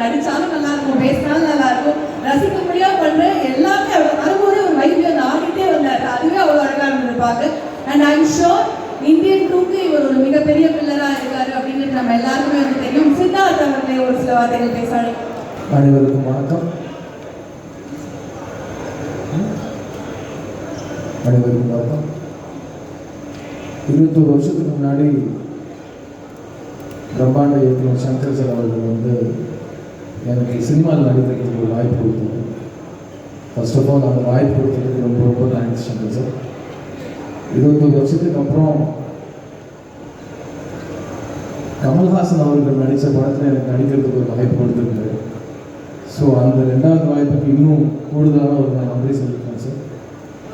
நடிச்சாலும் நல்லா இருக்கும் பேசினாலும் நல்லா இருக்கும் ரசிக்கும்படியா பண்ற எல்லாமே அவர் வரும்போது ஒரு வைத்தியம் ஆடிட்டே வந்தார். அதுவே அவ்வளோ அழகா இருந்தது பார்க்க அண்ட் ஐம் ஷோர் இந்தியன் டூக்கு இவர் ஒரு மிகப்பெரிய பில்லராக இருக்காரு அப்படிங்கிறது நம்ம எல்லாருக்குமே வந்து தெரியும். சித்தார்த் அவர்களே ஒரு சில வார்த்தைகள் பேசாரு அனைவருக்கும் வணக்கம். அனைவருக்கும் வணக்கம். இருபத்தோரு வருஷத்துக்கு முன்னாடி பிரம்மாண்ட இயக்குனர் சங்கர் சார் அவர்கள் வந்து எனக்கு சினிமாவில் நடிக்கிறதுக்கு ஒரு வாய்ப்பு கொடுத்தாரு ஃபர்ஸ்ட் ஆஃப் ஆல் அந்த வாய்ப்பு கொடுத்ததுக்கு ரொம்ப ரொம்ப தேங்க்ஸ் சங்கர் சார் இருபத்தொரு வருஷத்துக்கு அப்புறம் கமல்ஹாசன் அவர்கள் நடித்த படத்தில் எனக்கு நடிக்கிறதுக்கு ஒரு வாய்ப்பு கொடுத்துருக்கு ஸோ அந்த ரெண்டாவது வாய்ப்புக்கு இன்னும் கூடுதலான ஒரு நான் நன்றி சொல்லியிருக்கேன் sir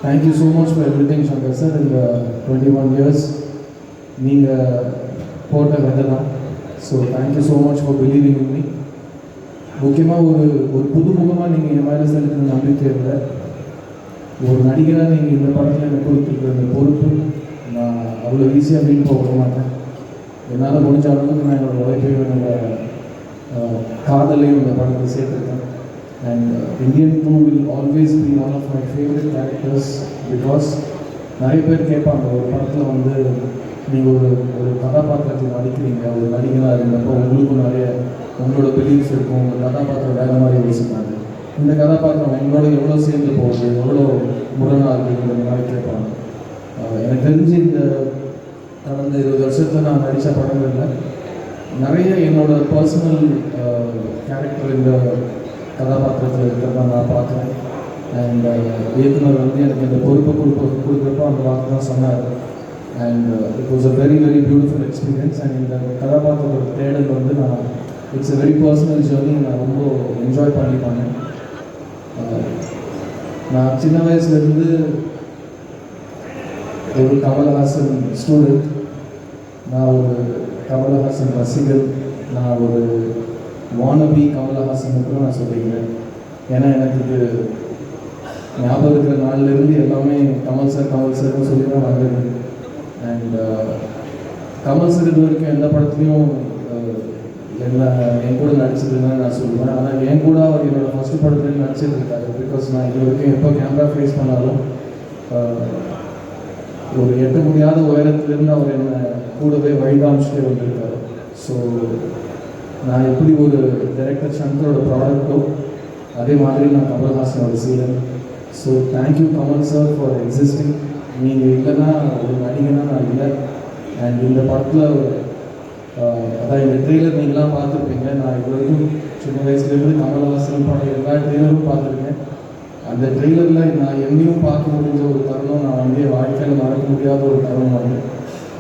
thank you so much for everything Shankar sir இந்த டுவெண்ட்டி ஒன் இயர்ஸ் நீங்கள் போட்ட விதை தான். So thank you so much for believing me முக்கியமாக ஒரு ஒரு புதுமுகமாக நீங்கள் என் மாதிரி செலுத்தின நம்பிக்கை இல்லை ஒரு நடிகராக நீங்கள் இந்த படத்தில் எனக்கு கொடுத்துருக்க இந்த பொறுப்பு நான் அவ்வளோ ஈஸியாக வீண் போக மாட்டேன். என்னால் முடிஞ்ச அளவுக்கு நான் என்னோட உழைப்பையும் என்னோட காதலையும் இந்த படத்தில் சேர்த்துருக்கேன். And Indian two will always be one of my favourite characters because நிறைய பேர் கேட்பாங்க ஒரு படத்தில் வந்து நீங்கள் ஒரு ஒரு கதாபாத்திரத்தில் நடிக்கிறீங்க ஒரு நடிகனாக இருந்தப்போ உங்களுக்கும் நிறைய உங்களோட பிலீஃப்ஸ் இருக்கும் உங்கள் கதாபாத்திரம் வேறு மாதிரி யோசிப்பாங்க. இந்த கதாபாத்திரம் உங்களோட எவ்வளோ சேர்ந்து போகுது எவ்வளோ முரணாக இருக்குங்கிற மாதிரி கேட்பாங்க எனக்கு தெரிஞ்சு இந்த கடந்த இருபது வருஷத்தில் நான் நடித்த படங்களில் நிறைய என்னோட பர்சனல் கேரக்டர் இந்த கதாபாத்திரத்தில் இருக்கிறத நான் பார்க்குறேன். அண்ட் இயக்குனர் வந்து எனக்கு இந்த பொறுப்பை கொடுப்ப கொடுக்குறப்போ அந்த வார்த்தை தான் சொன்னார். And it was a very very beautiful experience and இந்த கதாபாத்திரத்தோட தேடல் வந்து நான் it's a very personal journey நான் ரொம்ப என்ஜாய் பண்ணி பண்ணேன் uh, நான் சின்ன வயசுலேருந்து ஒரு கமலஹாசன் ஸ்டூடெண்ட் நான் ஒரு கமலஹாசன் ரசிகர். நான் ஒரு வானபி கமலஹாசன் கூட நான் சொல்லிக்கிறேன் ஏன்னா எனக்கு இது ஞாபகம் இருக்கிற நாள்லேருந்து எல்லாமே கமல் சார் கமல் சார்னு சொல்லி தான் வந்தது. அண்ட் uh, கமல் சார் இது வரைக்கும் எந்த படத்துலையும் uh, என்ன என் கூட நடிச்சதுன்னு நான் சொல்லுவேன். ஆனால் என் கூட அவர் என்னோட ஃபஸ்ட்டு படத்துலேயும் நடிச்சிருக்காரு பிகாஸ் நான் இது வரைக்கும் எப்போ கேமரா ஃபேஸ் பண்ணாலும் uh, ஒரு எட்ட முடியாத உயரத்துலேருந்து அவர் என்னை கூடவே வழிகாமிச்சுட்டே வந்திருக்காரு. ஸோ நான் எப்படி ஒரு டைரக்டர் சங்கரோட ப்ராடக்ட்டோ அதே மாதிரி நான் கமல்ஹாசனோட சீடன் so thank you Kamal sir for existing நீங்கள் இல்லைன்னா ஒரு நடிகனாக நான் இல்லை. அண்ட் இந்த படத்தில் அதான் இந்த ட்ரெய்லர் நீங்களாம் பார்த்துருப்பீங்க. நான் இது வரைக்கும் சின்ன வயசுலேருந்து கமலஹாசன் படம் எல்லா ட்ரெய்லரும் பார்த்துருக்கேன். அந்த ட்ரெய்லரில் நான் என்னையும் பார்க்க முடிஞ்ச ஒரு தருணம் நான் வந்து என் வாழ்க்கையில் மறக்க முடியாத ஒரு தருணம் அது.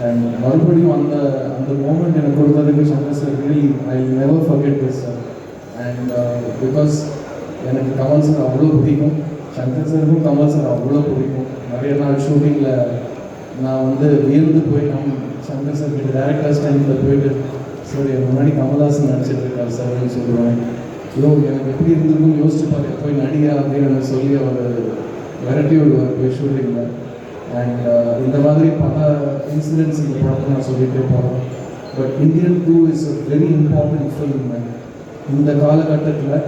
அண்ட் மறுபடியும் அந்த அந்த மூமெண்ட் எனக்கு கொடுத்ததுக்கு Shankar sir really I never forget this sir and because எனக்கு கமல் சார் அவ்வளோ பிடிக்கும். சங்கர் சாருக்கும் கமல் சார் அவ்வளோ பிடிக்கும். நிறைய நாள் ஷூட்டிங்கில் நான் வந்து வியந்து போய் நம் சங்கர் சார் கிட்ட டேரக்டர்ஸ் டைமில் போயிட்டு சார் என் முன்னாடி கமல்ஹாசன் நடிச்சிட்டு இருக்காரு சார் அப்படின்னு சொல்லுவேன் ஐயோ எனக்கு எப்படி இருந்திருக்கும் யோசிச்சு பாரு போய் நடிகா அப்படின்னு எனக்கு சொல்லி அவர் விரட்டி விடுவார் போய் ஷூட்டிங்கில் அண்ட் uh, இந்த மாதிரி பல இன்சிடென்ட்ஸ் இந்த படத்தை நான் சொல்லிகிட்டே போகிறேன் but Indian two is a very important film இந்த காலகட்டத்தில்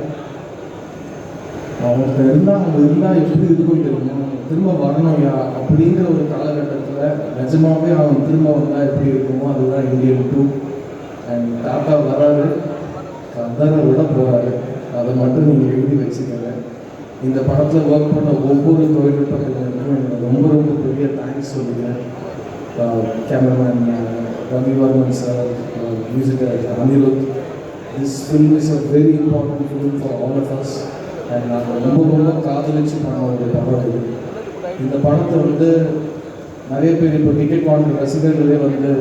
அவங்கள்ட்ட இருந்தால் அவங்க இருந்தால் எப்படி இருக்கும் தெரியுமா திரும்ப வரணும்யா அப்படிங்கிற ஒரு காலகட்டத்தில் நிஜமாவே அவன் திரும்ப வந்தால் எப்படி இருக்குமோ அதுதான் இந்தியன் டூ அண்ட் தாத்தா வராரு கதரை விட போகிறாரு அதை மட்டும் நீங்கள் எழுதி வச்சுக்கிறேன் இந்த படத்தில் ஒர்க் பண்ண ஒவ்வொரு தொழில்நுட்ப எனக்கு ரொம்ப ரொம்ப பெரிய தேங்க்ஸ் சொல்லுங்கள் cameraman Ravi Varman sir music director Anirudh. This film is a very important film for all of us நாங்கள் ரொம்ப ரொம்ப காதலிச்சு பண்ண ஒரு படம் இது. இந்த படத்தை வந்து நிறைய பேர் இப்போ டிக்கெட் வாங்குற ரசிகர்களே வந்து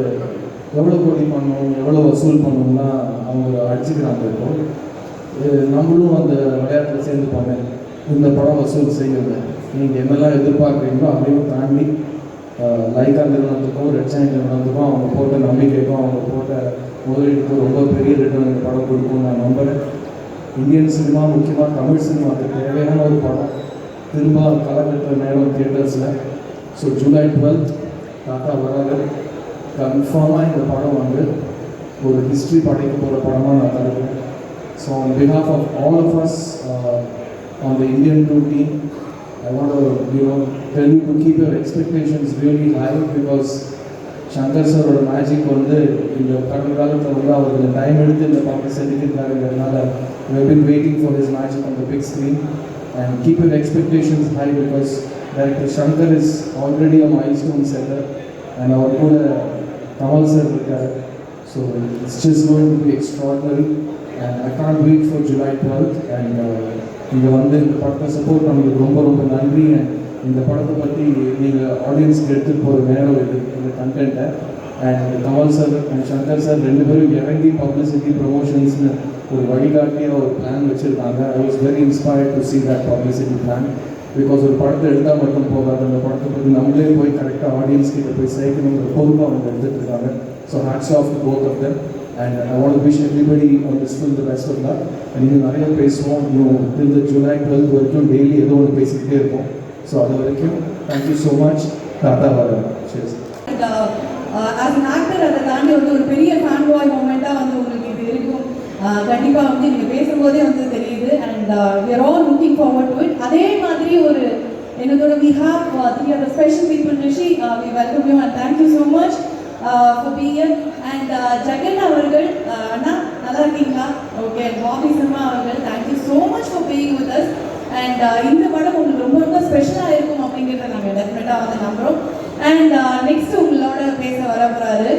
எவ்வளோ கோடி பண்ணணும் எவ்வளோ வசூல் பண்ணணும்னா அவங்க அடிச்சுக்கிறாங்க இப்போ. இது நம்மளும் அந்த விளையாட்டில் சேர்ந்துப்பாங்க இந்த படம் வசூல் செய்யுங்க. நீங்கள் என்னெல்லாம் எதிர்பார்க்குறீங்களோ அதையும் தாண்டி லைக் லைக்கா நிறுவனத்துக்கும் ரெட் சைன் நிறுவனத்துக்கும் அவங்க போட்ட நம்பிக்கைக்கும் அவங்க போட்ட முதலீட்டுக்கும் ரொம்ப பெரிய ரிட்டர்ன் இந்த படம் கொடுக்கும் நான் நம்புகிறேன் இந்தியன் சினிமா முக்கியமாக தமிழ் சினிமாவுக்கு தேவையான ஒரு படம் திரும்ப கலக்கட்டுற நேரம் தியேட்டர்ஸில் ஸோ ஜூலை டுவெல்த் தாத்தா வராது கன்ஃபார்மாக இந்த படம் வந்து ஒரு ஹிஸ்ட்ரி படைக்க போகிற படமாக நான் தருவேன் so on behalf of all of us on the Indian two team I want you know tell you to keep your expectations really high because Shankar சாரோட மேஜிக் வந்து இந்த கடந்த காலத்தில் வந்து அவர் இந்த டைம் எடுத்து இந்த படத்தை செதுக்கிருக்காருங்கிறதுனால we waiting for waiting magic on the big screen and keep and expectations high because director Shankar is already is already stone milestone and அவர் கூட கமல் சார் இருக்கார். So it's just going to be extraordinary and I can't wait for July twelfth and இங்கே வந்து இந்த படத்தை support பண்ணதுக்கு ரொம்ப ரொம்ப நன்றி. அண்ட் இந்த படத்தை பற்றி நீங்கள் ஆடியன்ஸ்க்கு எடுத்துகிட்டு போகிற நேரம் இது இந்த கண்டென்ட்டை and Kamal sir and Shankar sir ரெண்டு பேரும் இறங்கி பப்ளிசிட்டி ப்ரொமோஷன்ஸ்னு ஒரு வழிகாட்டியாக ஒரு பிளான் வச்சுருக்காங்க. I was very inspired to see that publicity plan because ஒரு படத்தை எடுத்தால் மட்டும் போகாது அந்த படத்தை பற்றி நம்மளே போய் கரெக்டாக ஆடியன்ஸ் கிட்ட போய் சேர்க்கணுங்கிற பொறுப்பாக அவங்க எடுத்துகிட்டு இருக்காங்க. So hats off both of them and I want wish everybody on this film the best of that இன்னும் நிறைய பேசுவோம். இன்னும் டில் ஜூலை டுவெல்த் வரைக்கும் டெய்லி ஏதோ ஒன்று பேசிக்கிட்டே இருப்போம். ஸோ அது வரைக்கும் தேங்க்யூ ஸோ மச் தாத்தா வரேன் சரி அண்ட் ஆஸ் அன் ஆக்டர் அதை தாண்டி வந்து ஒரு பெரிய ஃபேன் பாய் மூமெண்ட்டாக வந்து உங்களுக்கு இது இருக்கும் கண்டிப்பாக வந்து நீங்கள் பேசும்போதே வந்து தெரியுது and we're all looking forward to it அதே மாதிரி ஒரு என்னதோட we have three other special people Rishi we welcome you and thank you so much for be here and Jagan அவர்கள் அண்ணா நல்லா இருக்கீங்களா? ஓகே பாபி சர்மா அவர்கள் thank you so much for being with us and இந்த படம் உங்களுக்கு ரொம்ப ஸ்பெஷலாக இருக்கும் அப்படிங்கிறத நாங்கள் டெஃபினட்டாக வந்து நம்புகிறோம் அண்ட் நெக்ஸ்ட் uh, உங்களோட பேச வர போகிறாரு